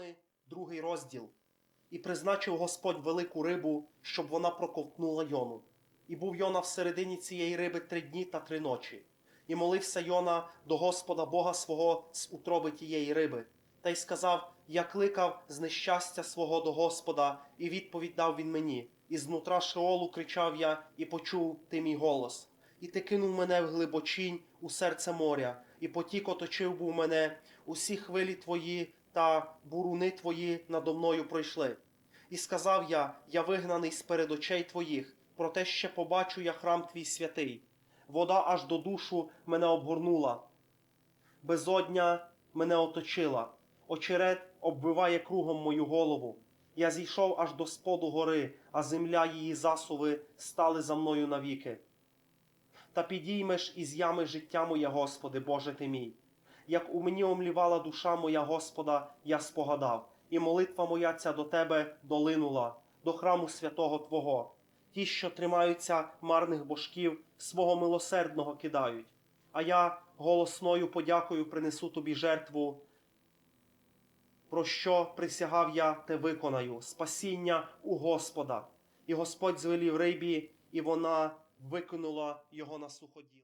Йони, другий розділ. І призначив Господь велику рибу, щоб вона проковтнула Йону. І був Йона всередині цієї риби три дні та три ночі. І молився Йона до Господа Бога свого з утроби тієї риби. Та й сказав: Я кликав з нещастя свого до Господа, і відповідь дав він мені. І знутра Шеолу кричав я, і почув ти мій голос. І ти кинув мене в глибочинь у серце моря, і потік оточив був мене, усі хвилі твої та буруни твої надо мною пройшли. І сказав я: Я вигнаний з перед очей твоїх, проте ще побачу я храм твій святий. Вода аж до душу мене обгорнула, безодня мене оточила, очерет обвиває кругом мою голову. Я зійшов аж до споду гори, а земля її засуви стали за мною навіки. Та підіймеш із ями життя моє, Господи, Боже ти мій. Як у мені омлівала душа моя Господа, я спогадав, і молитва моя ця до Тебе долинула, до храму святого Твого. Ті, що тримаються марних божків, свого милосердного кидають. А я голосною подякою принесу тобі жертву. Про що присягав я, те виконаю, спасіння у Господа. І Господь звелів рибі, і вона викинула його на суходіл.